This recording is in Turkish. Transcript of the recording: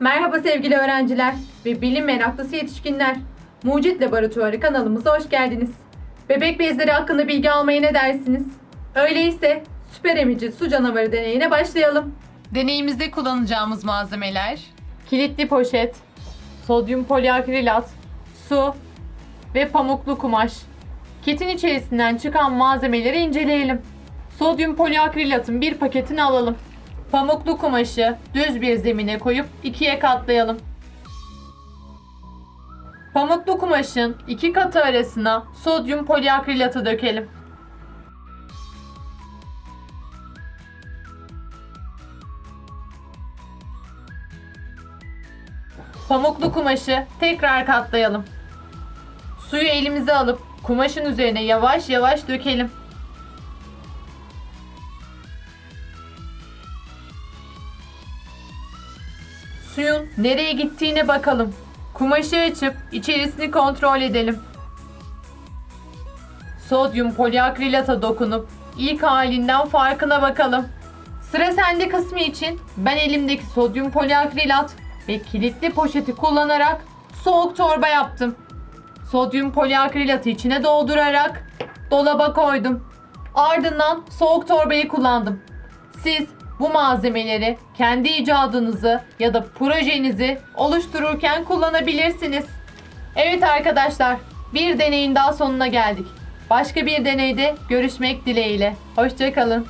Merhaba sevgili öğrenciler ve bilim meraklısı yetişkinler. Mucit Laboratuvarı kanalımıza hoş geldiniz. Bebek bezleri hakkında bilgi almaya ne dersiniz? Öyleyse süper emici su canavarı deneyine başlayalım. Deneyimizde kullanacağımız malzemeler Kilitli poşet, sodyum poliakrilat, su ve pamuklu kumaş. Kitin içerisinden çıkan malzemeleri inceleyelim. Sodyum poliakrilatın bir paketini alalım. Pamuklu kumaşı düz bir zemine koyup ikiye katlayalım. Pamuklu kumaşın iki katı arasına sodyum poliakrilatı dökelim. Pamuklu kumaşı tekrar katlayalım. Suyu elimize alıp kumaşın üzerine yavaş yavaş dökelim. Suyun nereye gittiğine bakalım. Kumaşı açıp içerisini kontrol edelim. Sodyum poliakrilata dokunup ilk halinden farkına bakalım. Sıra sende kısmı için ben elimdeki sodyum poliakrilat ve kilitli poşeti kullanarak soğuk torba yaptım. Sodyum poliakrilatı içine doldurarak dolaba koydum. Ardından soğuk torbayı kullandım. Siz bu malzemeleri kendi icadınızı ya da projenizi oluştururken kullanabilirsiniz. Evet arkadaşlar, bir deneyin daha sonuna geldik. Başka bir deneyde görüşmek dileğiyle. Hoşçakalın.